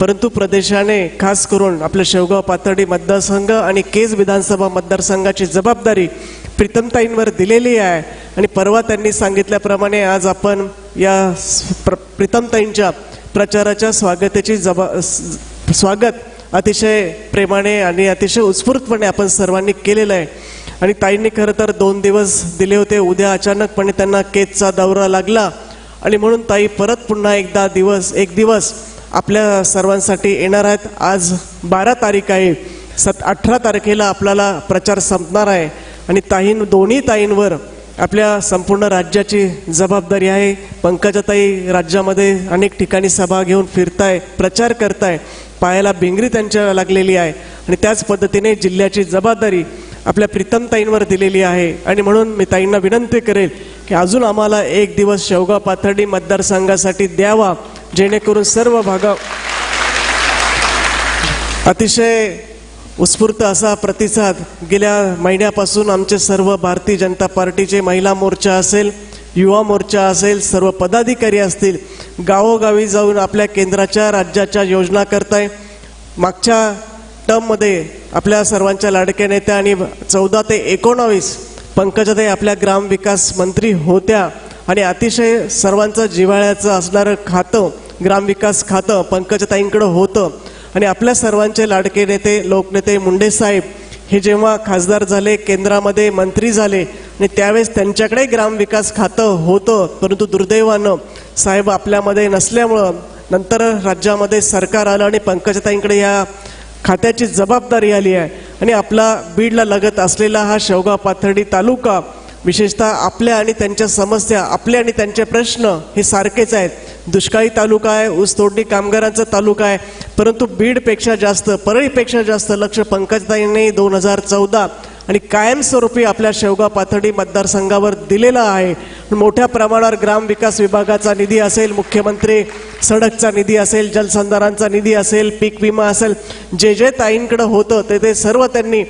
परंतु प्रदेशाने खास करून आपल्या शेवगाव पातळी मतदारसंघ आणि केज विधानसभा मतदारसंघाची जबाबदारी प्रीतमताईंवर दिलेली आहे. आणि परवा त्यांनी सांगितल्याप्रमाणे आज आपण या प्र प्रीतमताईंच्या प्रचाराच्या स्वागताची जबा स्वागत अतिशय प्रेमाने आणि अतिशय उत्स्फूर्तपणे आपण सर्वांनी केलेलं आहे. आणि ताईंनी खरं तर दोन दिवस दिले होते. उद्या अचानकपणे त्यांना केजचा दौरा लागला. आणि म्हणून ताई परत पुन्हा एकदा दिवस एक दिवस आपल्या सर्वांसाठी येणार आहेत. आज बारा तारीख आहे. सत अठरा तारखेला आपल्याला प्रचार संपणार आहे. आणि ताईं दोन्ही ताईंवर आपल्या संपूर्ण राज्याची जबाबदारी आहे. पंकजाताई राज्यामध्ये अनेक ठिकाणी सभा घेऊन फिरताय प्रचार करताय. पायाला भिंगरी त्यांच्या लागलेली आहे. आणि त्याच पद्धतीने जिल्ह्याची जबाबदारी आपल्या प्रीतमताईंवर दिलेली आहे. आणि म्हणून मी ताईंना विनंती करेल की अजून आम्हाला एक दिवस शेवगाव पाथर्डी मतदारसंघासाठी द्यावा. जेणेकरून सर्व भागा अतिशय उत्स्फूर्त असा प्रतिसाद गेल्या महिन्यापासून आमचे सर्व भारतीय जनता पार्टीचे महिला मोर्चा असेल युवा मोर्चा असेल सर्व पदाधिकारी असतील गावोगावी जाऊन आपल्या केंद्राच्या राज्याच्या योजना करताय. मागच्या टर्ममध्ये आपल्या सर्वांच्या लाडक्या नेत्या आणि चौदा ते एकोणावीस पंकजाताई आपल्या ग्रामविकास मंत्री होत्या. आणि अतिशय सर्वांचं जिव्हाळ्याचं असणारं खातं ग्रामविकास खातं पंकजताईंकडं होतं. आणि आपल्या सर्वांचे लाडके नेते लोकनेते मुंडे साहेब हे जेव्हा खासदार झाले केंद्रामध्ये मंत्री झाले आणि त्यावेळेस त्यांच्याकडे ग्रामविकास खातं होतं परंतु दुर्दैवानं साहेब आपल्यामध्ये नसल्यामुळं नंतर राज्यामध्ये सरकार आलं आणि पंकजताईंकडे या खात्याची जबाबदारी आली आहे. आणि आपला बीडला लगत असलेला हा शेवगाव पाथर्डी तालुका विशेषतः आपल्या आणि त्यांच्या समस्या आपले आणि त्यांचे प्रश्न हे सारखेच आहेत. दुष्काळी तालुका आहे ऊसतोडणी कामगारांचा तालुका आहे. परंतु बीडपेक्षा जास्त परळीपेक्षा जास्त लक्ष पंकजताईंनी दोन हजार चौदा आणि कायमस्वरूपी आपल्या शेवगाव पाथडी मतदारसंघावर दिलेला आहे. मोठ्या प्रमाणावर ग्रामविकास विभागाचा निधी असेल मुख्यमंत्री सडकचा निधी असेल जलसंधारांचा निधी असेल पीक विमा असेल जे जे ताईंकडं होतं ते ते सर्व त्यांनी